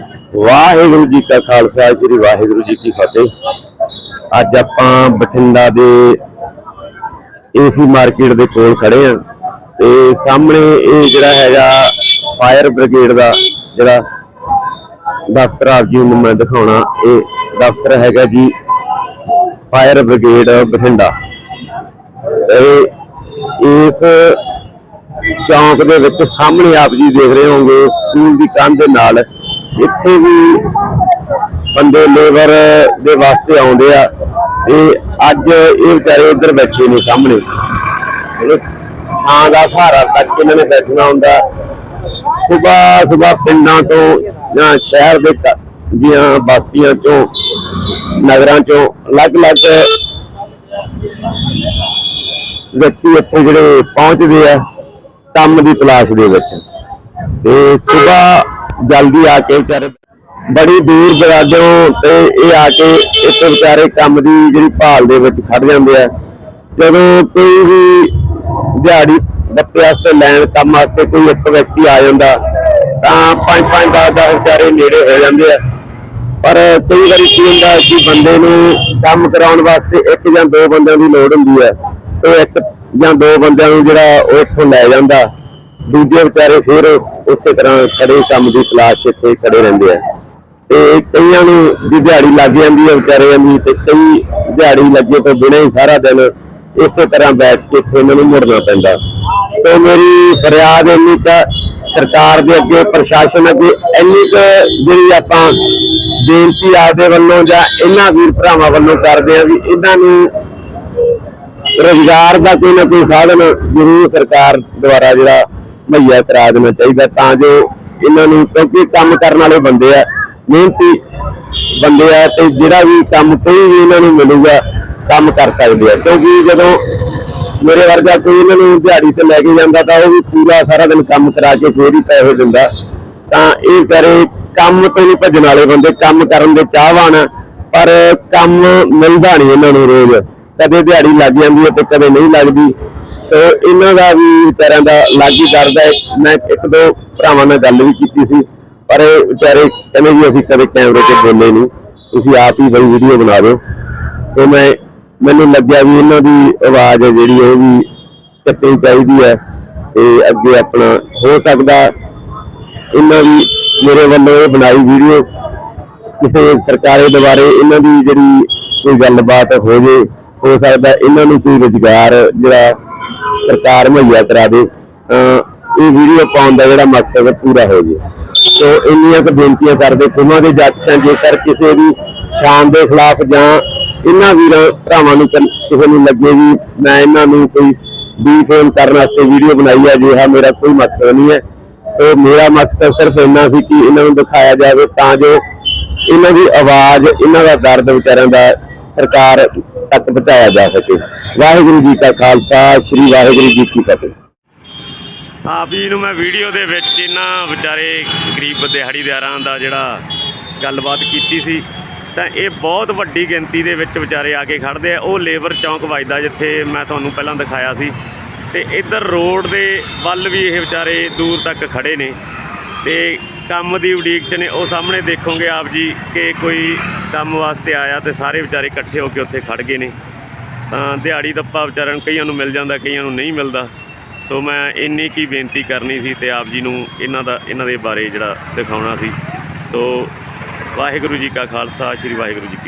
ਵਾਹਿਗੁਰੂ ਜੀ ਕਾ ਖਾਲਸਾ, ਸ੍ਰੀ ਵਾਹਿਗੁਰੂ ਜੀ ਕੀ ਫਤਿਹ। ਅੱਜ ਆਪਾਂ ਬਠਿੰਡਾ ਦੇ ਏਸੀ ਮਾਰਕੀਟ ਦੇ ਕੋਲ ਖੜੇ ਆ ਤੇ ਸਾਹਮਣੇ ਇਹ ਜਿਹੜਾ ਹੈਗਾ ਫਾਇਰ ਬ੍ਰਿਗੇਡ ਦਾ ਜਿਹੜਾ ਦਫ਼ਤਰ ਆਪ ਜੀ ਨੂੰ ਮੈਂ ਦਿਖਾਉਣਾ, ਇਹ ਦਫ਼ਤਰ ਹੈਗਾ ਜੀ ਫਾਇਰ ਬ੍ਰਿਗੇਡ ਬਠਿੰਡਾ। ਇਸ ਚੌਂਕ ਦੇ ਵਿੱਚ ਸਾਹਮਣੇ ਆਪ ਜੀ ਦੇਖ ਰਹੇ ਹੋਗੇ ਸਕੂਲ ਦੀ ਕੰਧ ਦੇ ਨਾਲ ਇੱਥੇ ਵੀ ਬੰਦੇ ਲੇਬਰ ਦੇ ਵਾਸਤੇ ਆਉਂਦੇ ਆ ਤੇ ਅੱਜ ਇਹ ਵਿਚਾਰੇ ਇੱਧਰ ਬੈਠੇ ਨੇ ਸਾਹਮਣੇ। ਜਿਹੜੇ ਛਾਂ ਦਾ ਸਹਾਰਾ ਤੱਕ ਇਹਨਾਂ ਨੇ ਬੈਠਣਾ ਹੁੰਦਾ। ਸਵੇਰ ਸਵੇਰ ਪਿੰਡਾਂ ਤੋਂ ਜਾਂ ਸ਼ਹਿਰ ਦੇ ਕ- ਦੀਆਂ ਬਸਤੀਆਂ ਚੋਂ, ਨਗਰਾਂ ਚੋਂ ਅਲੱਗ-ਅਲੱਗ ਵਿਅਕਤੀ ਇੱਥੇ ਜਿਹੜੇ ਪਹੁੰਚਦੇ ਆ, ਕੰਮ ਦੀ ਤਲਾਸ਼ ਦੇ ਵਿੱਚ। ਤੇ ਸਵੇਰ ਜਲਦੀ ਆ ਕੇ ਵਿਚਾਰੇ ਬੜੀ ਦੂਰ ਦਰਾਜੋਂ ਤੇ ਇਹ ਆ ਕੇ ਇੱਥੇ ਵਿਚਾਰੇ ਕੰਮ ਦੀ ਜਿਹੜੀ ਭਾਲ ਦੇ ਵਿੱਚ ਖੜ ਜਾਂਦੇ ਆ। ਜਦੋਂ ਕੋਈ ਵੀ ਦਿਹਾੜੀ ਬੱਤੇ ਵਾਸਤੇ ਲੈਣ ਕੰਮ ਵਾਸਤੇ ਕੋਈ ਇੱਕ ਵਿਅਕਤੀ ਆ ਜਾਂਦਾ, ਤਾਂ ਪੰਜ ਪੰਜ ਦਸ ਦਸ ਵਿਚਾਰੇ ਨੇੜੇ ਹੋ ਜਾਂਦੇ ਆ। ਪਰ ਕਈ ਵਾਰੀ ਕੀ ਹੁੰਦਾ ਕਿ ਬੰਦੇ ਨੂੰ ਕੰਮ ਕਰਾਉਣ ਵਾਸਤੇ ਇੱਕ ਜਾਂ ਦੋ ਬੰਦਿਆਂ ਦੀ ਲੋੜ ਹੁੰਦੀ ਹੈ ਤੇ ਇੱਕ ਜਾਂ ਦੋ ਬੰਦਿਆਂ ਨੂੰ ਜਿਹੜਾ ਉਹ ਇੱਥੋਂ ਲੈ ਜਾਂਦਾ। ਦੂਜੇ ਵਿਚਾਰੇ ਫਿਰ ਉਸੇ ਤਰ੍ਹਾਂ ਖੜੇ ਕੰਮ ਦੀ ਤਲਾਸ਼ 'ਚ ਇੱਥੇ ਖੜੇ ਰਹਿੰਦੇ ਆ। ਤੇ ਕਈਆਂ ਨੂੰ ਦਿਹਾੜੀ ਲੱਗ ਜਾਂਦੀ ਹੈ ਵਿਚਾਰਿਆਂ ਦੀ ਤੇ ਕਈ ਦਿਹਾੜੀ ਲੱਗੇ ਤੋਂ ਬਿਨਾਂ ਹੀ ਸਾਰਾ ਦਿਨ ਇਸੇ ਤਰ੍ਹਾਂ ਬੈਠ ਕੇ ਇੱਥੇ ਇਹਨਾਂ ਨੂੰ ਮੁੜਨਾ ਪੈਂਦਾ। ਸੋ ਮੇਰੀ ਫਰਿਆਦ ਇੰਨੀ ਕੁ ਸਰਕਾਰ ਦੇ ਅੱਗੇ, ਪ੍ਰਸ਼ਾਸਨ ਅੱਗੇ, ਇੰਨੀ ਕੁ ਜਿਹੜੀ ਆਪਾਂ ਬੇਨਤੀ ਆਪਦੇ ਵੱਲੋਂ ਜਾਂ ਇਹਨਾਂ ਵੀਰ ਭਰਾਵਾਂ ਵੱਲੋਂ ਕਰਦੇ ਆ ਵੀ ਇਹਨਾਂ ਨੂੰ ਰੋਜ਼ਗਾਰ ਦਾ ਕੋਈ ਨਾ ਕੋਈ ਸਾਧਨ ਜ਼ਰੂਰ ਸਰਕਾਰ ਦੁਆਰਾ ਜਿਹੜਾ ਮੁਹੱਈਆ ਕਰਾ ਦੇਣਾ ਚਾਹੀਦਾ ਤਾਂ ਜੋ ਇਹਨਾਂ ਨੂੰ ਕਿਉਂਕਿ ਕੰਮ ਕਰਨ ਵਾਲੇ ਬੰਦੇ ਆ, ਮਿਹਨਤੀ ਬੰਦੇ ਆ ਤੇ ਜਿਹੜਾ ਵੀ ਕੰਮ ਕੋਈ ਵੀ ਇਹਨਾਂ ਨੂੰ ਮਿਲੂਗਾ, ਕੰਮ ਕਰ ਸਕਦੇ ਆ। ਕਿਉਂਕਿ ਜਦੋਂ ਮੇਰੇ ਵਰਗਾ ਕੋਈ ਇਹਨਾਂ ਨੂੰ ਦਿਹਾੜੀ ਤੇ ਲੈ ਕੇ ਜਾਂਦਾ ਤਾਂ ਉਹ ਵੀ ਪੂਰਾ ਸਾਰਾ ਦਿਨ ਕੰਮ ਕਰਾ ਕੇ ਫੇਰ ਹੀ ਪੈਸੇ ਦਿੰਦਾ। ਤਾਂ ਇਹ ਵਿਚਾਰੇ ਕੰਮ ਤੋਂ ਨਹੀਂ ਭੱਜਣ ਵਾਲੇ ਬੰਦੇ, ਕੰਮ ਕਰਨ ਦੇ ਚਾਹਵਾਨ, ਪਰ ਕੰਮ ਮਿਲਦਾ ਨਹੀਂ ਇਹਨਾਂ ਨੂੰ ਰੋਜ਼। ਕਦੇ ਦਿਹਾੜੀ ਲੱਗ ਜਾਂਦੀ ਹੈ ਤੇ ਕਦੇ ਨਹੀਂ ਲੱਗਦੀ। ਸੋ ਇਹਨਾਂ ਦਾ ਵੀ ਵਿਚਾਰਿਆਂ ਦਾ ਲੱਗ ਹੀ ਕਰਦਾ ਹੈ। ਮੈਂ ਇੱਕ ਦੋ ਭਰਾਵਾਂ ਨਾਲ ਗੱਲ ਵੀ ਕੀਤੀ ਸੀ, ਪਰ ਇਹ ਵਿਚਾਰੇ ਕਹਿੰਦੇ ਵੀ ਅਸੀਂ ਕਦੇ ਕੈਮਰੇ 'ਤੇ ਬੋਲੇ ਨਹੀਂ। ਤੁਸੀਂ ਆਪ ਹੀ ਬਈ ਵੀਡੀਓ ਬਣਾ ਦਿਓ। ਸੋ ਮੈਂ, ਮੈਨੂੰ ਲੱਗਿਆ ਵੀ ਇਹਨਾਂ ਦੀ ਆਵਾਜ਼ ਹੈ ਜਿਹੜੀ, ਉਹ ਵੀ ਚੱਕਣੀ ਚਾਹੀਦੀ ਹੈ ਤੇ ਅੱਗੇ ਆਪਣਾ ਹੋ ਸਕਦਾ। ਇਹਨਾਂ ਦੀ ਮੇਰੇ ਵੱਲੋਂ ਇਹ ਬਣਾਈ ਵੀਡੀਓ, ਕਿਸੇ ਸਰਕਾਰੀ ਦੁਆਰੇ ਇਹਨਾਂ ਦੀ ਜਿਹੜੀ ਕੋਈ ਗੱਲਬਾਤ ਹੋ ਜੇ, ਹੋ ਸਕਦਾ ਇਹਨਾਂ ਨੂੰ ਕੋਈ ਰੁਜ਼ਗਾਰ ਜਿਹੜਾ ਸਰਕਾਰ ਮੁਹੱਈਆ ਕਰਾ ਦੇ ਇਹ ਵੀਡੀਓ ਪਾਉਣ ਦਾ ਜਿਹੜਾ ਮਕਸਦ ਪੂਰਾ ਹੋ ਜੇ। ਸੋ ਇੰਨੀਆਂ ਕੁ ਬੇਨਤੀਆਂ ਕਰਦੇ ਖੁਮਾ ਦੇ ਜੱਜ ਜੇਕਰ ਕਿਸੇ ਦੀ ਸ਼ਾਨ ਦੇ ਖਿਲਾਫ ਜਾਂ ਇਹਨਾਂ ਵੀਰਾਂ, ਭਰਾਵਾਂ ਨੂੰ ਕਿਸੇ ਨੂੰ ਲੱਗੇ ਵੀ ਮੈਂ ਇਹਨਾਂ ਨੂੰ ਕੋਈ ਡੀਫੇਮ ਕਰਨ ਵਾਸਤੇ ਵੀਡੀਓ ਬਣਾਈ ਹੈ ਜਿਹਾ ਮੇਰਾ ਕੋਈ ਮਕਸਦ ਨਹੀਂ ਹੈ। ਸੋ ਮੇਰਾ ਮਕਸਦ ਸਿਰਫ ਇੰਨਾ ਸੀ ਕਿ ਇਹਨਾਂ ਨੂੰ ਦਿਖਾਇਆ ਜਾਵੇ ਤਾਂ ਜੋ ਇਹਨਾਂ ਦੀ ਆਵਾਜ਼, ਇਹਨਾਂ ਦਾ ਦਰਦ ਵਿਚਾਰਿਆਂ ਦਾ ਸਰਕਾਰ ਤੱਕ ਪਹੁੰਚਾਇਆ ਜਾ ਸਕੇ। ਵਾਹਿਗੁਰੂ ਜੀ ਕਾ ਖਾਲਸਾ, ਸ੍ਰੀ ਵਾਹਿਗੁਰੂ ਜੀ ਕੀ ਫਤਿਹ। ਆਪ ਜੀ ਨੂੰ ਮੈਂ ਵੀਡੀਓ ਦੇ ਵਿੱਚ ਇਹਨਾਂ ਵਿਚਾਰੇ ਗਰੀਬ ਦਿਹਾੜੀਦਾਰਾਂ ਦਾ ਜਿਹੜਾ ਗੱਲਬਾਤ ਕੀਤੀ ਸੀ, ਤਾਂ ਇਹ ਬਹੁਤ ਵੱਡੀ ਗਿਣਤੀ ਦੇ ਵਿੱਚ ਵਿਚਾਰੇ ਆ ਕੇ ਖੜਦੇ ਆ। ਉਹ ਲੇਬਰ ਚੌਂਕ ਵੱਜਦਾ ਜਿੱਥੇ ਮੈਂ ਤੁਹਾਨੂੰ ਪਹਿਲਾਂ ਦਿਖਾਇਆ ਸੀ। ਤੇ ਇੱਧਰ ਰੋਡ ਦੇ ਵੱਲ ਵੀ ਇਹ ਵਿਚਾਰੇ ਦੂਰ ਤੱਕ ਖੜੇ ਨੇ। ਤੇ ਕੰਮ ਦੀ ਉਡੀਕ 'ਚ ਨੇ, ਉਹ ਸਾਹਮਣੇ ਦੇਖੋਗੇ ਆਪ ਜੀ ਕਿ ਕੋਈ ਕੰਮ ਵਾਸਤੇ ਆਇਆ ਤੇ ਸਾਰੇ ਵਿਚਾਰੇ ਇਕੱਠੇ ਹੋ ਕੇ ਉੱਥੇ ਖੜ ਗਏ ਨੇ। ਤਾਂ ਦਿਹਾੜੀ ਦੱਪਾ ਵਿਚਾਰਿਆਂ ਨੂੰ ਕਈਆਂ ਨੂੰ ਮਿਲ ਜਾਂਦਾ, ਕਈਆਂ ਨੂੰ ਨਹੀਂ ਮਿਲਦਾ। ਸੋ ਮੈਂ ਇੰਨੀ ਕੀ ਬੇਨਤੀ ਕਰਨੀ ਸੀ ਤੇ ਆਪ ਜੀ ਨੂੰ ਇਹਨਾਂ ਦਾ, ਇਹਨਾਂ ਦੇ ਬਾਰੇ ਜਿਹੜਾ ਦਿਖਾਉਣਾ ਸੀ। ਸੋ ਵਾਹਿਗੁਰੂ ਜੀ ਕਾ ਖਾਲਸਾ, ਸ੍ਰੀ ਵਾਹਿਗੁਰੂ ਜੀ ਕੀ